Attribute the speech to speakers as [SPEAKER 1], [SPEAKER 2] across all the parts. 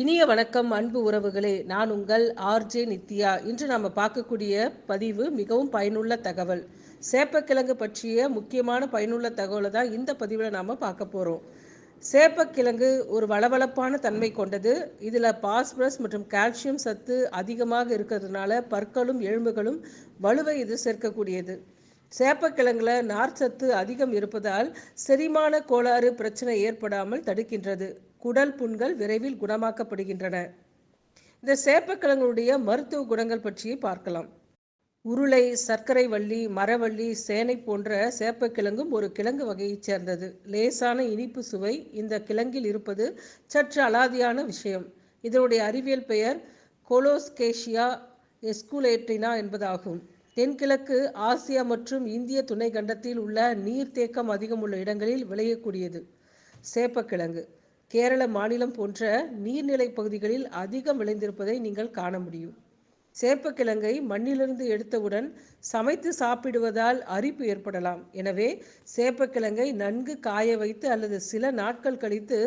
[SPEAKER 1] இனிய வணக்கம் அன்பு உறவுகளே. நான் உங்கள் ஆர்ஜே நித்யா. இன்று நாம் பார்க்கக்கூடிய பதிவு மிகவும் பயனுள்ள தகவல். சேப்பக்கிழங்கு பற்றிய முக்கியமான பயனுள்ள தகவலை தான் இந்த பதிவில் நாம் பார்க்க போகிறோம் சேப்பக்கிழங்கு ஒரு வளவளப்பான தன்மை கொண்டது. இதில் பாஸ்பரஸ் மற்றும் கால்சியம் சத்து அதிகமாக இருக்கிறதுனால பற்களும் எலும்புகளும் வலுவை இது சேர்க்கக்கூடியது. சேப்பக்கிழங்குல நார்ச்சத்து அதிகம் இருப்பதால் செரிமான கோளாறு பிரச்சனை ஏற்படாமல் தடுக்கின்றது. குடல் புண்கள் விரைவில் குணமாக்கப்படுகின்றன. இந்த சேப்பக்கிழங்குடைய மருத்துவ குணங்கள் பற்றி பார்க்கலாம். உருளை சர்க்கரை வள்ளி மரவள்ளி சேனை போன்ற சேப்பக்கிழங்கும் ஒரு கிழங்கு வகையைச் சேர்ந்தது. லேசான இனிப்பு சுவை இந்த கிழங்கில் இருப்பது சற்று அலாதியான விஷயம். இதனுடைய அறிவியல் பெயர் கொலோஸ்கேஷியா எஸ்குலேட்டினா என்பதாகும். தென்கிழக்கு ஆசியா மற்றும் இந்திய துணை கண்டத்தில் உள்ள நீர்த்தேக்கம் அதிகம் உள்ள இடங்களில் விளையக்கூடியது சேப்பக்கிழங்கு. கேரள மாநிலம் போன்ற நீர்நிலை பகுதிகளில் அதிகம் விளைந்திருப்பதை நீங்கள் காண முடியும். சேப்பக்கிழங்கை மண்ணிலிருந்து எடுத்தவுடன் சமைத்து சாப்பிடுவதால் அரிப்பு ஏற்படலாம். எனவே சேப்பக்கிழங்கை நன்கு காய வைத்து அல்லது சில நாட்கள் கழித்து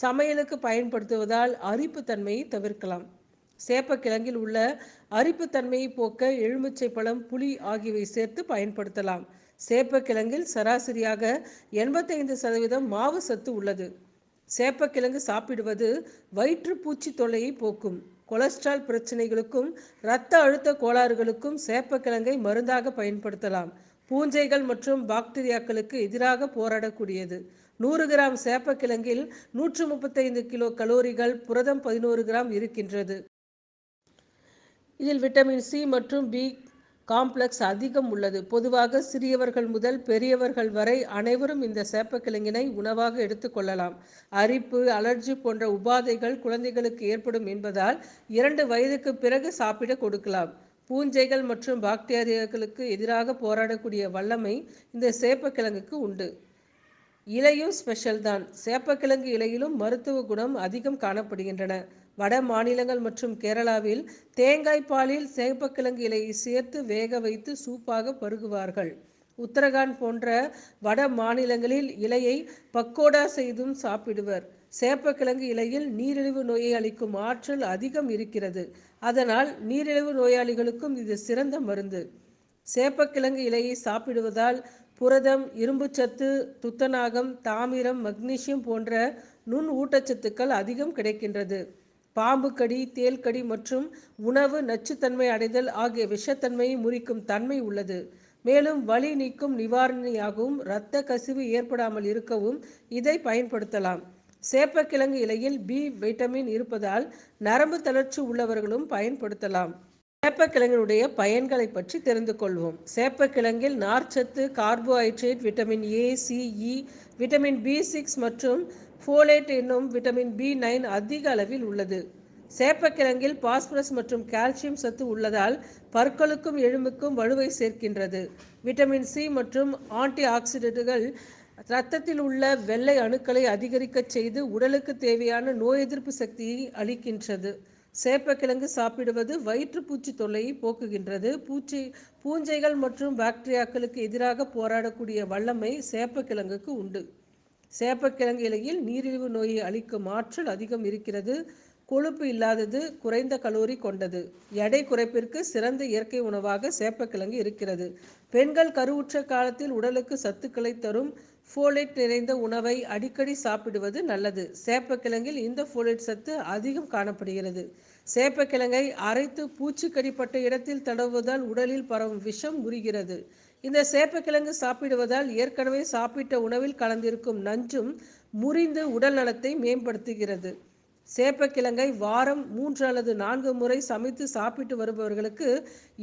[SPEAKER 1] சமையலுக்கு பயன்படுத்துவதால் அரிப்பு தன்மையை தவிர்க்கலாம். சேப்பக்கிழங்கில் உள்ள அரிப்பு தன்மையை போக்க எலுமிச்சை பழம் புளி ஆகியவை சேர்த்து பயன்படுத்தலாம். சேப்பக்கிழங்கில் சராசரியாக எண்பத்தைந்து சதவீதம் மாவு சத்து உள்ளது. சேப்பக்கிழங்கு சாப்பிடுவது வயிற்றுப்பூச்சி தொல்லையை போக்கும். கொலஸ்ட்ரால் பிரச்சனைகளுக்கும் இரத்த அழுத்த கோளாறுகளுக்கும் சேப்பக்கிழங்கை மருந்தாக பயன்படுத்தலாம். பூஞ்சைகள் மற்றும் பாக்டீரியாக்களுக்கு எதிராக போராடக்கூடியது. நூறு கிராம் சேப்பக்கிழங்கில் நூற்று முப்பத்தைந்து கிலோ கலோரிகள் புரதம் பதினோரு கிராம் இருக்கின்றது. இதில் விட்டமின் சி மற்றும் பி காம்ப்ளெக்ஸ் அதிகம் உள்ளது. பொதுவாக சிறியவர்கள் முதல் பெரியவர்கள் வரை அனைவரும் இந்த சேப்பக்கிழங்கினை உணவாக எடுத்துக்கொள்ளலாம் அரிப்பு அலர்ஜி போன்ற உபாதைகள் குழந்தைகளுக்கு ஏற்படும் என்பதால் இரண்டு வயதுக்கு பிறகு சாப்பிட கொடுக்கலாம். பூஞ்சைகள் மற்றும் பாக்டீரியாக்களுக்கு எதிராக போராடக்கூடிய வல்லமை இந்த சேப்பக்கிழங்குக்கு உண்டு. இலையும் ஸ்பெஷல் தான் சேப்பக்கிழங்கு இலையிலும் மருத்துவ குணம் அதிகம் காணப்படுகின்றன. வட மாநிலங்கள் மற்றும் கேரளாவில் தேங்காய் பாலில் சேப்பக்கிழங்கு இலையை சேர்த்து வேக வைத்து சூப்பாக பருகுவார்கள். உத்தரகாண்ட் போன்ற வட மாநிலங்களில் இலையை பக்கோடா செய்தும் சாப்பிடுவர். சேப்பக்கிழங்கு இலையில் நீரிழிவு நோயை அளிக்கும் ஆற்றல் அதிகம் இருக்கிறது. அதனால் நீரிழிவு நோயாளிகளுக்கும் இது சிறந்த மருந்து. சேப்பக்கிழங்கு இலையை சாப்பிடுவதால் புரதம் இரும்புச்சத்து துத்தநாகம் தாமிரம் மக்னீசியம் போன்ற நுண் ஊட்டச்சத்துக்கள் அதிகம் கிடைக்கின்றது. பாம்பு கடி தேல் கடி மற்றும் உணவு நச்சுத்தன்மை அடைதல் ஆகிய விஷத்தன்மையை முறிக்கும் தன்மை உள்ளது. மேலும் வலி நீக்கும் நிவாரணியாகவும் இரத்த கசிவு ஏற்படாமல் இருக்கவும் இதை பயன்படுத்தலாம். சேப்பக்கிழங்கு இலையில் பி வைட்டமின் இருப்பதால் நரம்பு தளர்ச்சி உள்ளவர்களும் பயன்படுத்தலாம். சேப்பக்கிழங்கினுடைய பயன்களை பற்றி தெரிந்து கொள்வோம். சேப்பக்கிழங்கில் நார்ச்சத்து carbohydrate vitamin A C E vitamin B six மற்றும் ஃபோலேட் என்னும் விட்டமின் பி நைன் அதிக அளவில் உள்ளது. சேப்பக்கிழங்கில் பாஸ்பரஸ் மற்றும் கால்சியம் சத்து உள்ளதால் பற்களுக்கும் எலும்புக்கும் வலுவை சேர்க்கின்றது. விட்டமின் சி மற்றும் ஆன்டி ஆக்சிடென்ட்டுகள் இரத்தத்தில் உள்ள வெள்ளை அணுக்களை அதிகரிக்கச் செய்து உடலுக்கு தேவையான நோய் எதிர்ப்பு சக்தியை அளிக்கின்றது. சேப்பக்கிழங்கு சாப்பிடுவது வயிற்றுப்பூச்சி தொல்லையை போக்குகின்றது. பூச்சி பூஞ்சைகள் மற்றும் பாக்டீரியாக்களுக்கு எதிராக போராடக்கூடிய வல்லமை சேப்பக்கிழங்குக்கு உண்டு. சேப்பக்கிழங்கு இலையில் நீரிழிவு நோயை அளிக்கும் ஆற்றல் அதிகம் இருக்கிறது. கொழுப்பு இல்லாதது குறைந்த கலோரி கொண்டது. எடை குறைப்பிற்கு சிறந்த இயற்கை உணவாக சேப்பக்கிழங்கு இருக்கிறது. பெண்கள் கருவுற்ற காலத்தில் உடலுக்கு சத்துக்களை தரும் ஃபோலேட் நிறைந்த உணவை அடிக்கடி சாப்பிடுவது நல்லது. சேப்பக்கிழங்கில் இந்த ஃபோலேட் சத்து அதிகம் காணப்படுகிறது. சேப்பக்கிழங்கை அரைத்து பூச்சிக்கடிப்பட்ட இடத்தில் தடவுவதால் உடலில் பரவும் விஷம் முறிகிறது. இந்த சேப்பக்கிழங்கு சாப்பிடுவதால் ஏற்கனவே சாப்பிட்ட உணவில் கலந்திருக்கும் நஞ்சும் முறிந்து உடல் நலத்தை மேம்படுத்துகிறது. சேப்பக்கிழங்கை வாரம் மூன்று அல்லது நான்கு முறை சமைத்து சாப்பிட்டு வருபவர்களுக்கு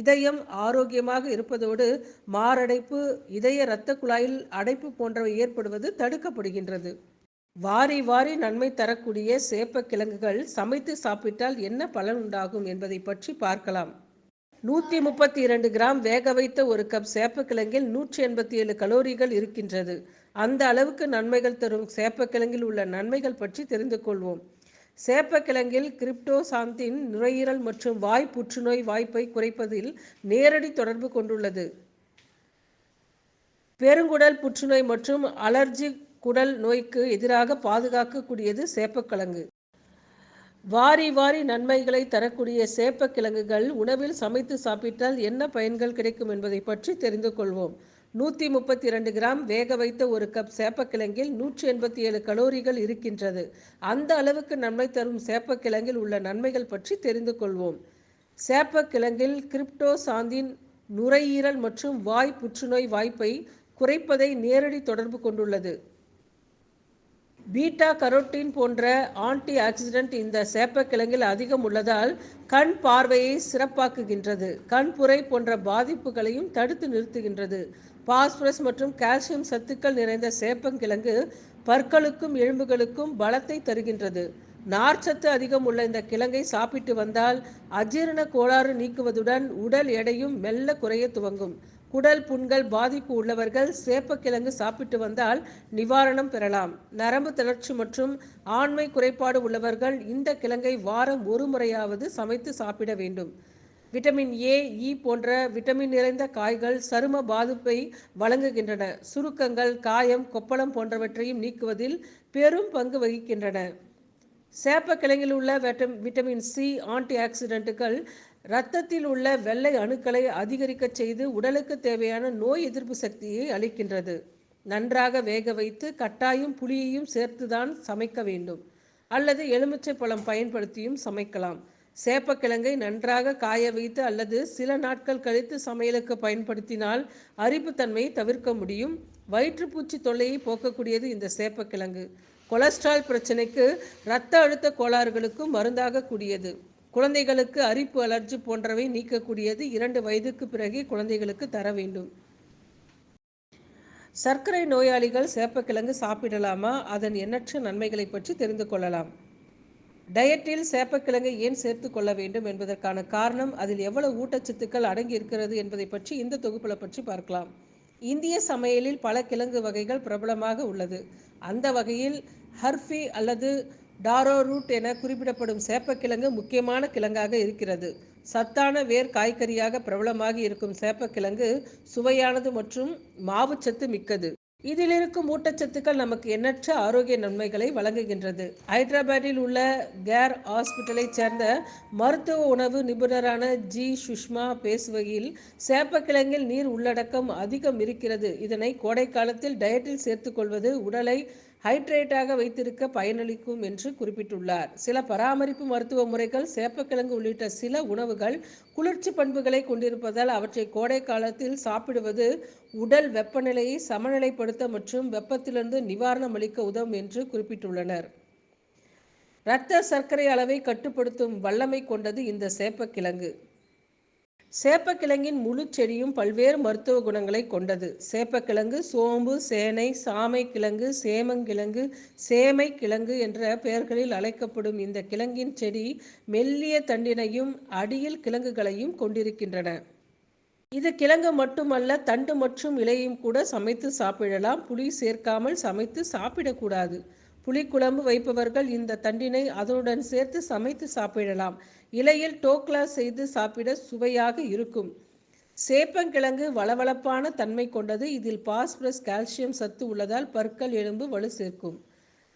[SPEAKER 1] இதயம் ஆரோக்கியமாக இருப்பதோடு மாரடைப்பு இதய இரத்த குழாயில் அடைப்பு போன்றவை ஏற்படுவது தடுக்கப்படுகின்றது. வாரி வாரி நன்மை தரக்கூடிய சேப்பக்கிழங்குகள் சமைத்து சாப்பிட்டால் என்ன பலன் உண்டாகும் என்பதை பற்றி பார்க்கலாம். நூற்றி முப்பத்தி இரண்டு கிராம் வேக வைத்த ஒரு கப் சேப்பக்கிழங்கில் நூற்றி எண்பத்தி ஏழு கலோரிகள் இருக்கின்றது. அந்த அளவுக்கு நன்மைகள் தரும் சேப்பக்கிழங்கில் உள்ள நன்மைகள் பற்றி தெரிந்து கொள்வோம். சேப்பக்கிழங்கில் கிரிப்டோசாந்தின் நுரையீரல் மற்றும் வாய் புற்றுநோய் வாய்ப்பை குறைப்பதில் நேரடி தொடர்பு கொண்டுள்ளது. பெருங்குடல் புற்றுநோய் மற்றும் அலர்ஜி குடல் நோய்க்கு எதிராக பாதுகாக்கக்கூடியது சேப்பக்கிழங்கு. வாரி வாரி நன்மைகளை தரக்கூடிய சேப்பக்கிழங்குகள் உணவில் சமைத்து சாப்பிட்டால் என்ன பயன்கள் கிடைக்கும் என்பதை பற்றி தெரிந்து கொள்வோம். நூற்றி முப்பத்தி இரண்டு கிராம் வேக வைத்த ஒரு கப் சேப்பக்கிழங்கில் நூற்றி எண்பத்தி ஏழு கலோரிகள் இருக்கின்றது. அந்த அளவுக்கு நன்மை தரும் சேப்பக்கிழங்கில் உள்ள நன்மைகள் பற்றி தெரிந்து கொள்வோம். சேப்பக்கிழங்கில் கிரிப்டோசாந்தின் நுரையீரல் மற்றும் வாய் புற்றுநோய் வாய்ப்பை குறைப்பதை நேரடி தொடர்பு கொண்டுள்ளது. பீட்டா கரோட்டின் போன்ற ஆன்டி ஆக்சிடென்ட் இந்த சேப்பக்கிழங்கில் அதிகம் உள்ளதால் கண் பார்வையை சிறப்பாக்குகின்றது. கண்புரை போன்ற பாதிப்புகளையும் தடுத்து நிறுத்துகின்றது. பாஸ்பரஸ் மற்றும் கால்சியம் சத்துக்கள் நிறைந்த சேப்பங்கிழங்கு பற்களுக்கும் எலும்புகளுக்கும் பலத்தை தருகின்றது. நார்ச்சத்து அதிகம் உள்ள இந்த கிழங்கை சாப்பிட்டு வந்தால் அஜீரண கோளாறு நீக்குவதுடன் உடல் எடையும் மெல்ல குறைய துவங்கும். குடல் புண்கள் பாதிப்பு உள்ளவர்கள் சேப்பக்கிழங்கு சாப்பிட்டு வந்தால் நிவாரணம் பெறலாம். நரம்பு தளர்ச்சி மற்றும் ஆண்மை குறைபாடு உள்ளவர்கள் இந்த கிழங்கை வாரம் ஒரு முறையாவது சமைத்து சாப்பிட வேண்டும். விட்டமின் ஏ இ போன்ற விட்டமின் நிறைந்த காய்கள் சரும பாதிப்பை வழங்குகின்றன. சுருக்கங்கள் காயம் கொப்பளம் போன்றவற்றையும் நீக்குவதில் பெரும் பங்கு வகிக்கின்றன. சேப்பக்கிழங்கில் உள்ள விட்டமின் சி ஆன்டி ஆக்சிடென்ட்டுகள் இரத்தத்தில் உள்ள வெள்ளை அணுக்களை அதிகரிக்க செய்து உடலுக்கு தேவையான நோய் எதிர்ப்பு சக்தியை அளிக்கின்றது. நன்றாக வேக வைத்து கட்டாயம் புளியையும் சேர்த்துதான் சமைக்க வேண்டும். அல்லது எலுமிச்சை பழம் பயன்படுத்தியும் சமைக்கலாம். சேப்பக்கிழங்கை நன்றாக காய வைத்து அல்லது சில நாட்கள் கழித்து சமையலுக்கு பயன்படுத்தினால் அரிப்புத்தன்மையை தவிர்க்க முடியும். வயிற்றுப்பூச்சி தொல்லையை போக்கக்கூடியது இந்த சேப்பக்கிழங்கு. கொலஸ்ட்ரால் பிரச்சனைக்கு இரத்த அழுத்த கோளாறுகளுக்கும் மருந்தாக கூடியது. குழந்தைகளுக்கு அரிப்பு அலர்ஜி போன்றவை நீக்கக்கூடியது இரண்டு வயதுக்கு பிறகே குழந்தைகளுக்கு தர வேண்டும். சர்க்கரை நோயாளிகள் சேப்பக்கிழங்கு சாப்பிடலாமா? அதன் எண்ணற்ற நன்மைகளை பற்றி தெரிந்து கொள்ளலாம். டயட்டில் சேப்பக்கிழங்கை ஏன் சேர்த்து கொள்ள வேண்டும் என்பதற்கான காரணம் அதில் எவ்வளவு ஊட்டச்சத்துக்கள் அடங்கி இருக்கிறது என்பதை பற்றி இந்த தொகுப்பில் பற்றி பார்க்கலாம். இந்திய சமையலில் பல கிழங்கு வகைகள் பிரபலமாக உள்ளது. அந்த வகையில் ஹர்ஃபி அல்லது டாரோ ரூட் என குறிப்பிடப்படும் சேப்பக்கிழங்கு முக்கியமான கிழங்காக இருக்கிறது. சத்தான வேர் காய்கறியாக பிரபலமாகி இருக்கும் சேப்பக்கிழங்கு சுவையானது மற்றும் மாவுச்சத்து மிக்கது. இதில் இருக்கும் ஊட்டச்சத்துக்கள் நமக்கு எண்ணற்ற ஆரோக்கிய நன்மைகளை வழங்குகின்றது. ஹைதராபாத்தில் உள்ள கேர் ஹாஸ்பிட்டலை சேர்ந்த மருத்துவ உணவு நிபுணரான ஜி. சுஷ்மா பேசுகையில் சேப்பக்கிழங்கில் நீர் உள்ளடக்கம் அதிகம் இருக்கிறது. இதனை கோடை காலத்தில் டயட்டில் சேர்த்துக்கொள்வது உடலை ஹைட்ரேட்டாக வைத்திருக்க பயனளிக்கும் என்று குறிப்பிட்டுள்ளார். சில பராமரிப்பு மருத்துவ முறைகள் சேப்பக்கிழங்கு உள்ளிட்ட சில உணவுகள் குளிர்ச்சி பண்புகளை கொண்டிருப்பதால் அவற்றை கோடை காலத்தில் சாப்பிடுவது உடல் வெப்பநிலையை சமநிலைப்படுத்த மற்றும் வெப்பத்திலிருந்து நிவாரணம் அளிக்க உதவும் என்று குறிப்பிட்டுள்ளனர். இரத்த சர்க்கரை அளவை கட்டுப்படுத்தும் வல்லமை கொண்டது இந்த சேப்பக்கிழங்கு. சேப்பக்கிழங்கின் முழு செடியும் பல்வேறு மருத்துவ குணங்களை கொண்டது. சேப்பக்கிழங்கு சோம்பு சேனை சாமை கிழங்கு சேமங்கிழங்கு சேமை கிழங்கு என்ற பெயர்களில் அழைக்கப்படும் இந்த கிழங்கின் செடி மெல்லிய தண்டினையும் அடியில் கிழங்குகளையும் கொண்டிருக்கின்றன. இது கிழங்கு மட்டுமல்ல தண்டு மற்றும் இலையும் கூட சமைத்து சாப்பிடலாம். புளி சேர்க்காமல் சமைத்து சாப்பிடக்கூடாது. புளிக்குழம்பு வைப்பவர்கள் இந்த தண்டினை அதனுடன் சேர்த்து சமைத்து சாப்பிடலாம். இலையில் டோக்லா செய்து சாப்பிட சுவையாக இருக்கும். சேப்பங்கிழங்கு வளவளப்பான தன்மை கொண்டது. இதில் பாஸ்பரஸ் கால்சியம் சத்து உள்ளதால் பற்கள் எலும்பு வலு சேர்க்கும்.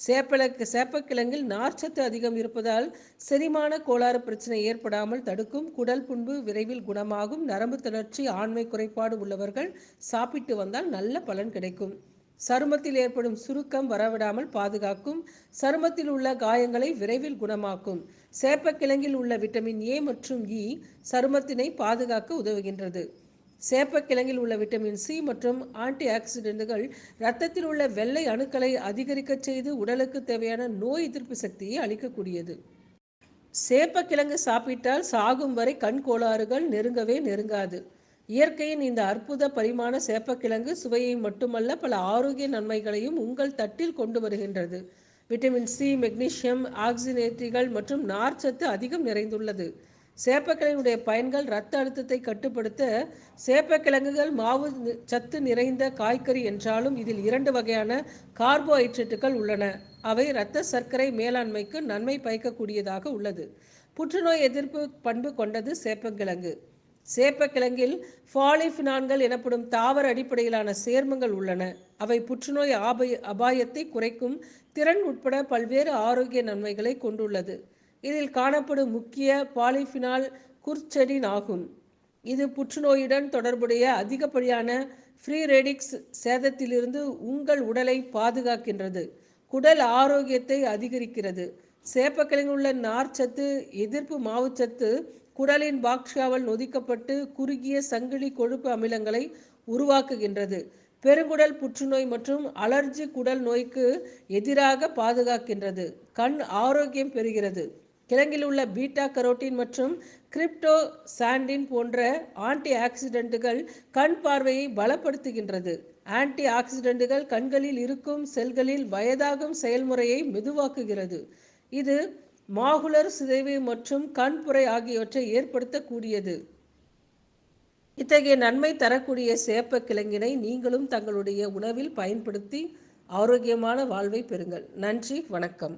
[SPEAKER 1] சேப்பளக்கு சேப்பக்கிழங்கில் நார்ச்சத்து அதிகம் இருப்பதால் செரிமான கோளாறு பிரச்சனை ஏற்படாமல் தடுக்கும். குடல் புண்பு விரைவில் குணமாகும். நரம்பு தளர்ச்சி ஆண்மை குறைபாடு உள்ளவர்கள் சாப்பிட்டு வந்தால் நல்ல பலன் கிடைக்கும். சருமத்தில் ஏற்படும் சுருக்கம் வரவிடாமல் பாதுகாக்கும் சருமத்தில் உள்ள காயங்களை விரைவில் குணமாக்கும். சேப்பக்கிழங்கில் உள்ள விட்டமின் ஏ மற்றும் இ சருமத்தினை பாதுகாக்க உதவுகின்றது. சேப்பக்கிழங்கில் உள்ள விட்டமின் சி மற்றும் ஆன்டி ஆக்சிடென்ட்டுகள் இரத்தத்தில் உள்ள வெள்ளை அணுக்களை அதிகரிக்க செய்து உடலுக்கு தேவையான நோய் எதிர்ப்பு சக்தியை அளிக்கக்கூடியது. சேப்பக்கிழங்கு சாப்பிட்டால் சாகும் வரை கண் கோளாறுகள் நெருங்கவே நெருங்காது. இயற்கையின் இந்த அற்புத பரிமாண சேப்பக்கிழங்கு சுவையை மட்டுமல்ல பல ஆரோக்கிய நன்மைகளையும் உங்கள் தட்டில் கொண்டு வருகின்றது. விட்டமின் சி மெக்னீசியம் ஆக்சினேற்றிகள் மற்றும் நார்ச்சத்து அதிகம் நிறைந்துள்ளது. சேப்பக்கிழங்குடைய பயன்கள் இரத்த அழுத்தத்தை கட்டுப்படுத்த சேப்பக்கிழங்குகள் மாவு சத்து நிறைந்த காய்கறி என்றாலும் இதில் இரண்டு வகையான கார்போஹைட்ரேட்டுகள் உள்ளன. அவை இரத்த சர்க்கரை மேலாண்மைக்கு நன்மை பயக்கக்கூடியதாக உள்ளது. புற்றுநோய் எதிர்ப்பு பண்பு கொண்டது சேப்பக்கிழங்கு. சேப்பக்கிழங்கில் ஃபாலிஃபினான்கள் எனப்படும் தாவர அடிப்படையிலான சேர்மங்கள் உள்ளன. அவை புற்றுநோய் ஆபய அபாயத்தை குறைக்கும் திறன் உட்பட பல்வேறு ஆரோக்கிய நன்மைகளை கொண்டுள்ளது. இதில் காணப்படும் முக்கிய பாலிஃபினால் குர்ச்செடின் ஆகும். இது புற்றுநோயுடன் தொடர்புடைய அதிகப்படியான ஃப்ரீ ரெடிக்ஸ் சேதத்திலிருந்து உங்கள் உடலை பாதுகாக்கின்றது. குடல் ஆரோக்கியத்தை அதிகரிக்கிறது. சேப்பக்கிழங்கு உள்ள நார்ச்சத்து எதிர்ப்பு மாவுச்சத்து குடலின் பாக்டீரியாவால் நொதிக்கப்பட்டு குறுகிய சங்கிலி கொழுப்பு அமிலங்களை உருவாக்குகின்றது. பெருங்குடல் புற்றுநோய் மற்றும் அலர்ஜி குடல் நோய்க்கு எதிராக பாதுகாக்கின்றது. கண் ஆரோக்கியம் பெறுகிறது. கிழங்கில் உள்ள பீட்டா கரோட்டின் மற்றும் கிரிப்டோ சாண்டின் போன்ற ஆன்டி ஆக்சிடென்ட்டுகள் கண் பார்வையை பலப்படுத்துகின்றது. ஆன்டி ஆக்சிடென்ட்டுகள் கண்களில் இருக்கும் செல்களில் வயதாகும் செயல்முறையை மெதுவாக்குகிறது. இது மாகுலர் சிதைவு மற்றும் கண்புரை ஆகியவற்றை ஏற்படுத்தக்கூடியது. இத்தகைய நன்மை தரக்கூடிய சேப்ப கிழங்கினை நீங்களும் தங்களுடைய உணவில் பயன்படுத்தி ஆரோக்கியமான வாழ்வை பெறுங்கள். நன்றி வணக்கம்.